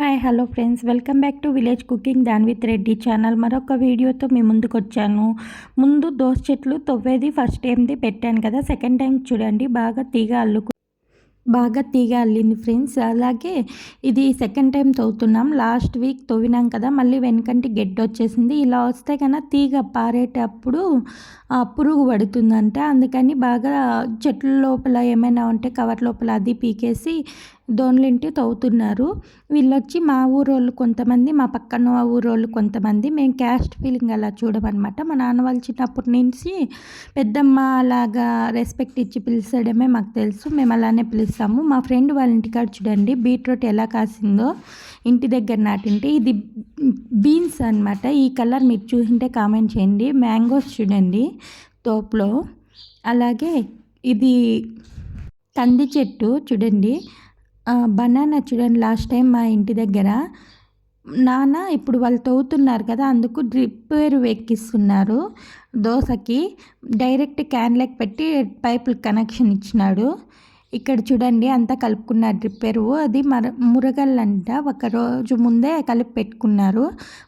Hi hello friends welcome back to village cooking than with Reddy channel మరొక వీడియోతో మీ ముందుకు వచ్చాను ముందు దోస చెట్లు తొవ్వేది ఫస్ట్ టైంది పెట్టాను కదా. సెకండ్ టైం చూడండి. బాగా తీగ అల్లుకు బాగా తీగ అల్లింది ఫ్రెండ్స్ అలాగే ఇది సెకండ్ టైం తవ్వుతున్నాం. లాస్ట్ వీక్ తవ్వినాం కదా. మళ్ళీ వెనకంటి గెడ్డ వచ్చేసింది. ఇలా వస్తే కన్నా తీగ పారేటప్పుడు పురుగు పడుతుందంట. అందుకని బాగా చెట్ల లోపల ఏమైనా ఉంటే కవర్ లోపల అది పీకేసి దోన్లింటి తవ్వుతున్నారు. వీళ్ళొచ్చి మా ఊరోళ్ళు కొంతమంది మా పక్కన ఊరోళ్ళు కొంతమంది మేము క్యాస్ట్ ఫీలింగ్ అలా చూడమన్నమాట. మా నాన్న వాళ్ళు చిన్నప్పటి నుంచి పెద్దమ్మ అలాగా రెస్పెక్ట్ ఇచ్చి పిలిచడమే మాకు తెలుసు. మేము అలానే పిలుస్తాము. మా ఫ్రెండ్ వాళ్ళ ఇంటికాడ చూడండి బీట్రూట్ ఎలా కాసిందో ఇంటి దగ్గర నాటింటే ఇది బీన్స్ అన్నమాట. ఈ కలర్ మీరు చూసింటే కామెంట్ చేయండి. మ్యాంగోస్ చూడండి తోపులో. అలాగే ఇది కంది చెట్టు చూడండి. బనానా చూడండి లాస్ట్ టైం మా ఇంటి దగ్గర నాన్న ఇప్పుడు వాళ్ళు తవ్వుతున్నారు కదా అందుకు డ్రిప్ ఎక్కిస్తున్నారు దోశకి డైరెక్ట్ క్యాన్లకి పెట్టి పైపులు కనెక్షన్ ఇచ్చినాడు. ఇక్కడ చూడండి అంతా కలుపుకున్నారు డ్రిప్ ఎరువు అది మర మురగల్లంట ఒక రోజు ముందే కలిపి పెట్టుకున్నారు.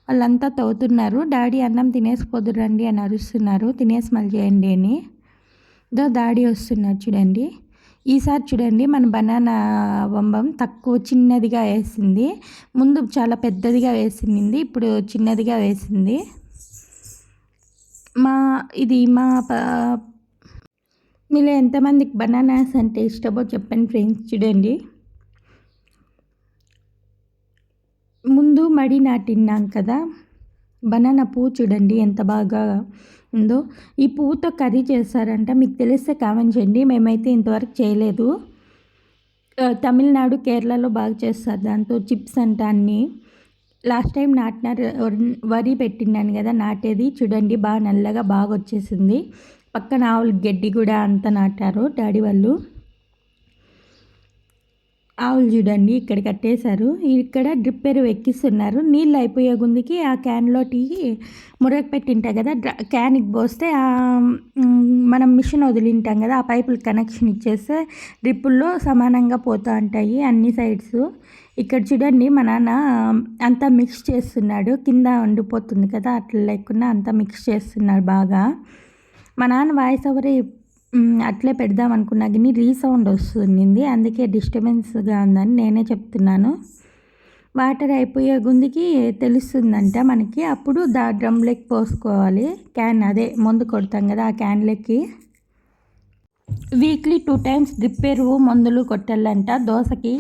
వాళ్ళంతా తవ్వుతున్నారు. డాడీ అన్నం తినేసి పోదురండి అని అరుస్తున్నారు. తినేసి మళ్ళీ చేయండి అని. దో దాడి వస్తున్నారు చూడండి. ఈసారి చూడండి మన బనానా వంబం తక్కువ చిన్నదిగా వేసింది. ముందు చాలా పెద్దదిగా వేసింది ఇప్పుడు చిన్నదిగా వేసింది. మా ఇది మా మీలో ఎంతమందికి బనానాస్ అంటే ఇష్టమో చెప్పండి ఫ్రెండ్స్ చూడండి. ముందు మడి నాటిన్నాం కదా బనానా పువ్వు చూడండి ఎంత బాగా ఉందో ఈ పువ్వుతో కర్రీ చేస్తారంట. మీకు తెలిస్తే కామెంట్ చేయండి. మేమైతే ఇంతవరకు చేయలేదు. తమిళనాడు కేరళలో బాగా చేస్తారు దాంతో చిప్స్ అంట అన్నీ. లాస్ట్ టైం నాటినారు వరి పెట్టినాను కదా నాటేది. చూడండి బాగా నల్లగా బాగా వచ్చేసింది పక్కన ఆవులు గడ్డి కూడా అంతా నాటారు డాడీ వాళ్ళు. ఆవులు చూడండి ఇక్కడ కట్టేశారు. ఇక్కడ డ్రిప్ ఎరువు ఎక్కిస్తున్నారు నీళ్ళు అయిపోయే గుందికి ఆ క్యాన్లో టీ మురగ పెట్టింటా కదా క్యాన్కి పోస్తే ఆ, మనం మిషన్ వదిలింటాం కదా ఆ పైపులు కనెక్షన్ ఇచ్చేస్తే డ్రిప్పుల్లో సమానంగా పోతూ ఉంటాయి అన్ని సైడ్స్ ఇక్కడ చూడండి మా నాన్న అంతా మిక్స్ చేస్తున్నాడు. కింద వండిపోతుంది కదా అట్లా లేకుండా అంతా మిక్స్ చేస్తున్నాడు బాగా. మా నాన్న వాయిస్ ఓవర్ అట్లే పెడదాం అనుకున్నా కానీ రీసౌండ్ వస్తుంది అందుకే డిస్టర్బెన్స్గా ఉందని నేనే చెప్తున్నాను. వాటర్ అయిపోయే గుందికి తెలుస్తుందంట మనకి. అప్పుడు దా డ్రమ్లోకి పోసుకోవాలి. క్యాన్ అదే మందు కొడతాం కదా ఆ క్యాన్లకి వీక్లీ టూ టైమ్స్ రిపేరు మందులు కొట్టాలంట దోశకి.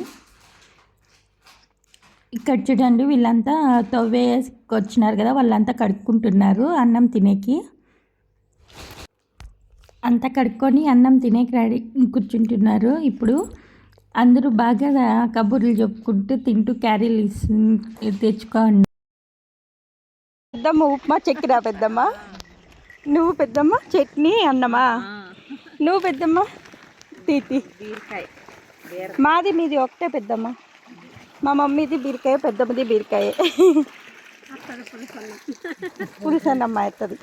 ఇక్కడ చూడండి వీళ్ళంతా తవ్వేసుకొచ్చినారు కదా వాళ్ళంతా కడుక్కుంటున్నారు అన్నం తినేకి. అంతా కడుక్కొని అన్నం తినేకి రెడీ కూర్చుంటున్నారు. ఇప్పుడు అందరూ బాగా కబుర్లు చెప్పుకుంటూ తింటూ క్యారీలు ఇస్తు తెచ్చుకోండి పెద్దమ్మ ఉప్మా చక్కెర పెద్దమ్మ? నువ్వు పెద్దమ్మ? చట్నీ అన్నమా? నువ్వు పెద్దమ్మ? తీతి. మాది మీది ఒకటే పెద్దమ్మ. మా మమ్మీది బీరకాయ పెద్దమ్మది బీరకాయ. పులుసు అన్నమ్మ అవుతుంది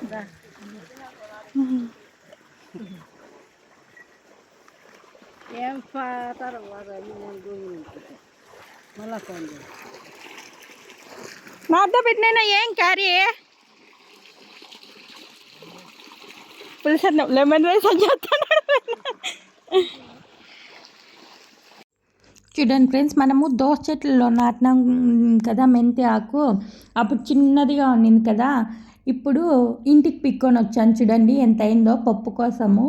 ఏం పాతారు మళ్ళా ఫోన్ నా అద్ద పెట్టినైనా ఏం క్యారీ? పులుసు అన్నం లెమన్ రైస్ అని చెప్తున్నాడు చూడండి ఫ్రెండ్స్ మనము దోస చెట్లలో నాటినాం కదా మెంతి ఆకు. అప్పుడు చిన్నదిగా ఉండింది కదా. ఇప్పుడు ఇంటికి పిక్కొని వచ్చాను చూడండి ఎంత అయిందో పప్పు కోసము.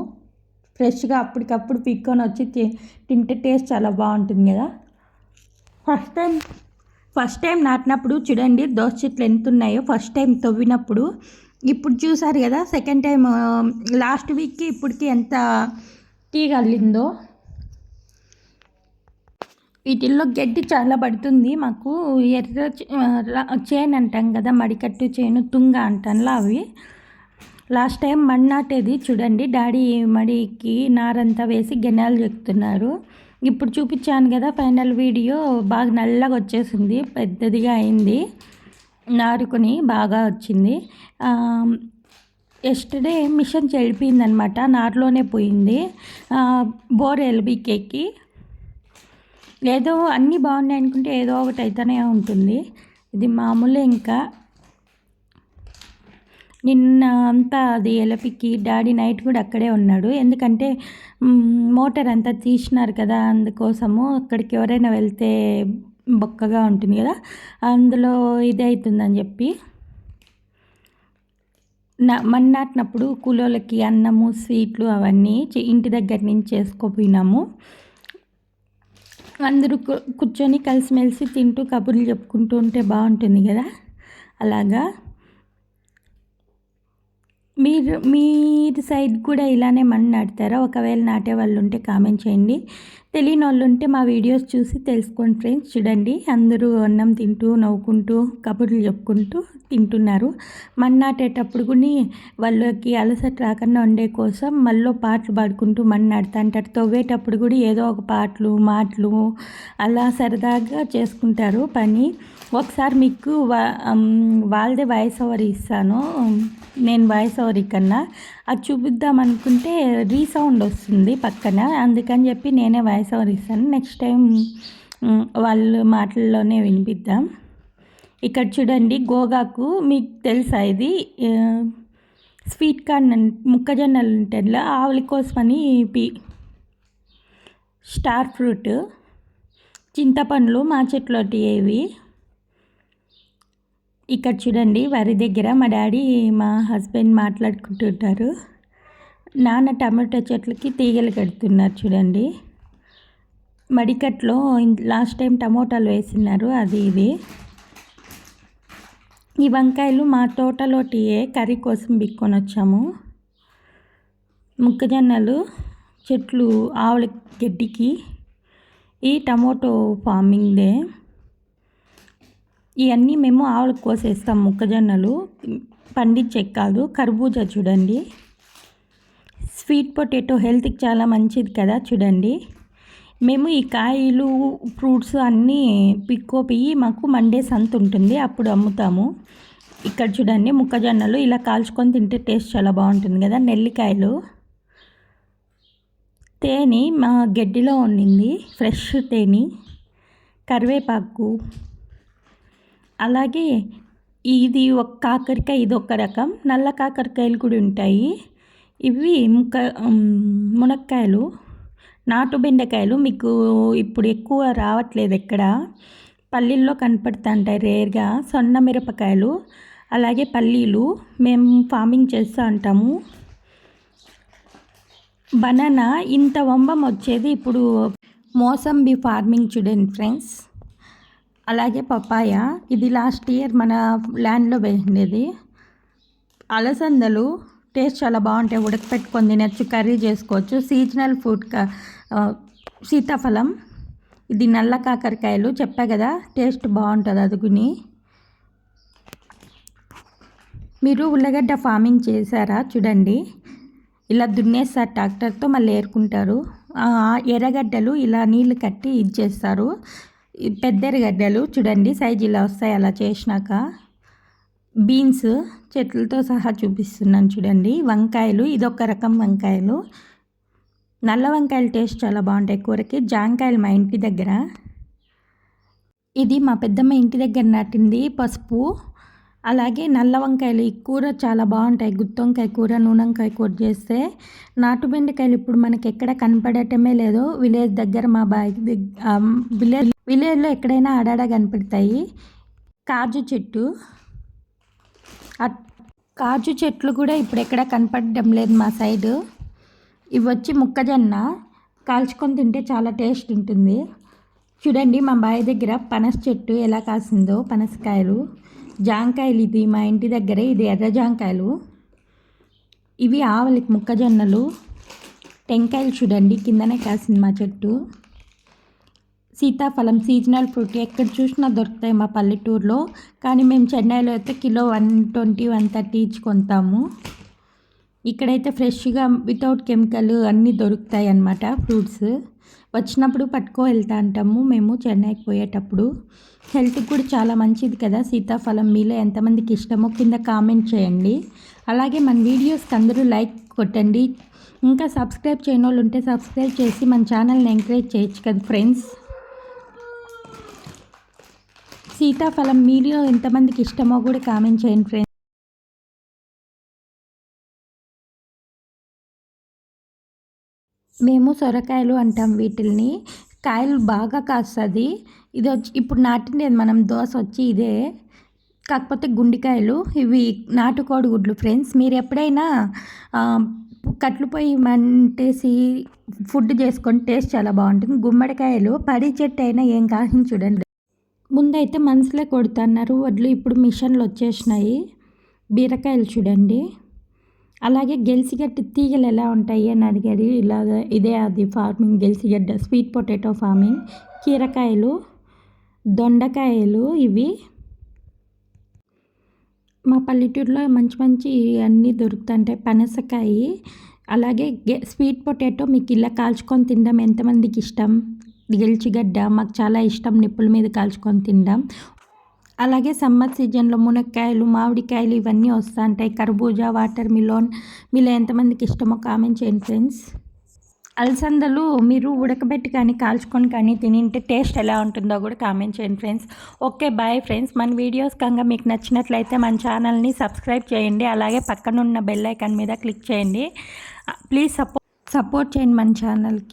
ఫ్రెష్గా అప్పటికప్పుడు పిక్కొని వచ్చి తి- తింటే టేస్ట్ చాలా బాగుంటుంది కదా. ఫస్ట్ టైం ఫస్ట్ టైం నాటినప్పుడు చూడండి దోశ చెట్లు ఎంత ఉన్నాయో ఫస్ట్ టైం తవ్వినప్పుడు. ఇప్పుడు చూసారు కదా సెకండ్ టైం లాస్ట్ వీక్కి ఇప్పటికి ఎంత తీగ వీటిల్లో గడ్డి చాలా పడుతుంది. మాకు ఎర్ర చేను అంటాం కదా మడికట్టు చేను తుంగ అంటానులా అవి. లాస్ట్ టైం మడి నాటేది చూడండి. డాడీ మడికి నారంతా వేసి గెనాలు చెప్తున్నారు ఇప్పుడు చూపించాను కదా ఫైనల్ వీడియో. బాగా నల్లగా వచ్చేసింది. పెద్దదిగా అయింది. నారుకొని బాగా వచ్చింది. ఎస్టర్డే మిషన్ చెడిపోయిందనమాట నారులోనే పోయింది. బోర్ ఎల్బీకేకి. ఏదో అన్నీ బాగున్నాయి అనుకుంటే ఏదో ఒకటి అయితేనే ఉంటుంది. ఇది మామూలే ఇంకా. నిన్న అంతా అది ఎలపికి డాడీ నైట్ కూడా అక్కడే ఉన్నాడు. ఎందుకంటే మోటార్ అంతా తీసినారు కదా అందుకోసము అక్కడికి ఎవరైనా వెళ్తే బొక్కగా ఉంటుంది కదా అందులో ఇది అవుతుందని చెప్పి. నా మన్నాటినప్పుడు కూలోళ్ళకి అన్నము స్వీట్లు అవన్నీ ఇంటి దగ్గర నుంచి చేసుకోపోయినాము. అందరూ కూర్చొని కలిసిమెలిసి తింటూ కబుర్లు చెప్పుకుంటూ ఉంటే బాగుంటుంది కదా? అలాగా? మీరు మీరు సైడ్ కూడా ఇలానే మన్ను నాటుతారా? ఒకవేళ నాటే వాళ్ళు ఉంటే కామెంట్ చేయండి. తెలియని వాళ్ళు ఉంటే మా వీడియోస్ చూసి తెలుసుకోండి ఫ్రెండ్స్. చూడండి అందరూ అన్నం తింటూ నవ్వుకుంటూ కబుర్లు చెప్పుకుంటూ తింటున్నారు. మన్నాటేటప్పుడు కూడా వాళ్ళకి అలసట రాకుండా ఉండే కోసం మళ్ళీ పాటలు పాడుకుంటూ మన్నాడుతూ అంటారు. తవ్వేటప్పుడు కూడా ఏదో ఒక పాటలు మాటలు అలా సరదాగా చేసుకుంటారు పని. ఒకసారి మీకు వా వాళ్ళదే వాయిస్ ఓవర్ ఇస్తాను. నేను వాయిస్ ఓవర్ కన్నా అది చూపిద్దాం అనుకుంటే రీసౌండ్ వస్తుంది పక్కన. అందుకని చెప్పి నేనే వాయిస్ ఓవర్ ఇస్తాను. నెక్స్ట్ టైం వాళ్ళ మాటల్లోనే వినిపిద్దాం. ఇక్కడ చూడండి గోగాకు మీకు తెలుసా ఇది? స్వీట్ కార్న్ ముక్కజొన్నలు మొక్కజొన్నలు ఉంటాయి ఆవుల కోసమని పి స్టార్ ఫ్రూట్. చింతపండ్లు మా చెట్లోటి ఏవి? ఇక్కడ చూడండి వరి దగ్గర మా డాడీ మా హస్బెండ్ మాట్లాడుకుంటుంటారు. నాన్న టమాటో చెట్లకి తీగలు కడుతున్నారు చూడండి. మడికట్లో లాస్ట్ టైం టమోటాలు వేసినారు అది ఇది. ఈ వంకాయలు మా తోటలోటియే కర్రీ కోసం బిక్కొని వచ్చాము. మొక్కజొన్నలు చెట్లు ఆవుల గడ్డికి ఈ టమోటో ఫార్మింగ్దే. ఇవన్నీ మేము ఆవులకు కోసేస్తాం మొక్కజొన్నలు. పండించే కాదు కర్బూజా చూడండి. స్వీట్ పొటాటో హెల్త్కి చాలా మంచిది కదా చూడండి. మేము ఈ కాయలు ఫ్రూట్స్ అన్నీ పిక్కోపోయి మాకు మండే సంత ఉంటుంది అప్పుడు అమ్ముతాము. ఇక్కడ చూడండి మొక్కజొన్నలు ఇలా కాల్చుకొని తింటే టేస్ట్ చాలా బాగుంటుంది కదా నెల్లికాయలు. తేనె మా గడ్డిలో ఉండింది ఫ్రెష్ తేనె. కరివేపాకు. అలాగే ఇది ఒక కాకరకాయ ఇది ఒక రకం. నల్ల కాకరకాయలు కూడా ఉంటాయి. ఇవి ముక్క మునక్కాయలు నాటు బెండకాయలు. మీకు ఇప్పుడు ఎక్కువ రావట్లేదు ఎక్కడ. పల్లీల్లో కనపడుతుంటాయి రేర్గా. సొన్న మిరపకాయలు అలాగే పల్లీలు మేము ఫార్మింగ్ చేస్తూ ఉంటాము. బనానా ఇంత వంబం వచ్చేది ఇప్పుడు మోసంబి ఫార్మింగ్ చూడండి ఫ్రెండ్స్ అలాగే పపాయ ఇది లాస్ట్ ఇయర్ మన ల్యాండ్లో వేసిండేది అలసందలు టేస్ట్ చాలా బాగుంటాయి. ఉడకపెట్టుకొని తినచ్చు కర్రీ చేసుకోవచ్చు. సీజనల్ ఫుడ్ సీతాఫలం ఇది నల్ల కాకరకాయలు చెప్పా కదా టేస్ట్ బాగుంటుంది అదుగుని. మీరు ఉల్లగడ్డ ఫార్మింగ్ చేశారా? చూడండి. ఇలా దున్నేస్తారు ట్రాక్టర్తో మళ్ళీ ఏరుకుంటారు. ఎర్రగడ్డలు ఇలా నీళ్ళు కట్టి ఇచ్చేస్తారు ఈ పెద్ద చూడండి సైజు ఇలా వస్తాయి అలా చేసినాక బీన్స్ చెట్లతో సహా చూపిస్తున్నాను చూడండి. వంకాయలు ఇదొక రకం వంకాయలు. నల్ల వంకాయల టేస్ట్ చాలా బాగుంటాయి కూరకి. జాంకాయలు మా ఇంటి దగ్గర. ఇది మా పెద్దమ్మ ఇంటి దగ్గర నాటింది పసుపు. అలాగే నల్ల వంకాయలు ఈ కూర చాలా బాగుంటాయి. గుత్తొంకాయ కూర నూనెంకాయ కూర చేస్తే నాటు బెండకాయలు ఇప్పుడు మనకి ఎక్కడ కనపడటమే లేదు. విలేజ్ దగ్గర మా బాయ్ విలేజ్ విలేజ్లో ఎక్కడైనా ఆడాడ కనపడతాయి? కాజు చెట్టు. అట్- కాజు చెట్లు కూడా ఇప్పుడు ఎక్కడ కనపడడం లేదు మా సైడు. ఇవి వచ్చి మొక్కజొన్న. కాల్చుకొని తింటే చాలా టేస్ట్ ఉంటుంది. చూడండి మా బావి దగ్గర పనస చెట్టు ఎలా కాసిందో పనసకాయలు. జాంకాయలు ఇది మా ఇంటి దగ్గరే ఇది ఎర్ర జాంకాయలు. ఇవి ఆవలికి మొక్కజొన్నలు. టెంకాయలు చూడండి కిందనే కాసింది మా చెట్టు. సీతాఫలం సీజనల్ ఫ్రూట్ ఎక్కడ చూసినా దొరుకుతాయి మా పల్లెటూరులో. కానీ మేము చెన్నైలో అయితే kilo one twenty one thirty ఇచ్చి కొంటాము. ఇక్కడైతే ఫ్రెష్గా వితౌట్ కెమికల్ అన్నీ దొరుకుతాయి అన్నమాట ఫ్రూట్స్. వచ్చినప్పుడు పట్టుకో వెళ్తా అంటాము మేము చెన్నైకి పోయేటప్పుడు. హెల్త్కి కూడా చాలా మంచిది కదా సీతాఫలం మీలో ఎంతమందికి ఇష్టమో కింద కామెంట్ చేయండి. అలాగే మన వీడియోస్కి అందరూ లైక్ కొట్టండి. ఇంకా సబ్స్క్రైబ్ చేయని వాళ్ళు ఉంటే సబ్స్క్రైబ్ చేసి మన ఛానల్ని ఎంకరేజ్ చేయొచ్చు కదా ఫ్రెండ్స్. సీతాఫలం మీలో ఎంతమందికి ఇష్టమో కూడా కామెంట్ చేయండి ఫ్రెండ్స్ మేము సొరకాయలు అంటాం వీటిల్ని. కాయలు బాగా కాస్తుంది. ఇది వచ్చి ఇప్పుడు నాటిండేది మనం దోశ వచ్చి ఇదే. కాకపోతే గుండికాయలు. ఇవి నాటుకోడి గుడ్లు ఫ్రెండ్స్ మీరు ఎప్పుడైనా కట్లు పొయ్యి మంటేసి ఫుడ్ చేసుకొని టేస్ట్ చాలా బాగుంటుంది. గుమ్మడికాయలు పడి చెట్టు అయినా ఏం కాసిన చూడండి. ముందైతే మనసులే కొడుతున్నారు. వడ్లు ఇప్పుడు మిషన్లు వచ్చేసినాయి. బీరకాయలు చూడండి. అలాగే గెలిసిగడ్డ తీగలు ఎలా ఉంటాయి అని అడిగారు. ఇలాగ ఇదే అది ఫార్మింగ్ గెలిసిగడ్డ స్వీట్ పొటాటో ఫార్మింగ్. కీరకాయలు దొండకాయలు ఇవి. మా పల్లెటూరులో మంచి మంచి అన్నీ దొరుకుతుంటాయి. పనసకాయ అలాగే గె- స్వీట్ పొటాటో మీకు ఇలా కాల్చుకొని తినడం ఎంతమందికి ఇష్టం? గెలిచిగడ్డ మాకు చాలా ఇష్టం నిప్పుల మీద కాల్చుకొని తినడం అలాగే సమ్మర్ సీజన్లో మునక్కాయలు మామిడికాయలు ఇవన్నీ వస్తూ ఉంటాయి కర్బూజా వాటర్ మిలోన్ మీలో ఎంతమందికి ఇష్టమో కామెంట్ చేయండి ఫ్రెండ్స్. అలసందలు మీరు ఉడకబెట్టి కానీ కాల్చుకొని కానీ తినింటే టేస్ట్ ఎలా ఉంటుందో కూడా కామెంట్ చేయండి ఫ్రెండ్స్. Okay bye friends. మన వీడియోస్ కనుక మీకు నచ్చినట్లయితే మన ఛానల్ని సబ్స్క్రైబ్ చేయండి. అలాగే పక్కనున్న బెల్ ఐకాన్ మీద క్లిక్ చేయండి. ప్లీజ్ సపోర్ట్ సపోర్ట్ చేయండి మన ఛానల్కి.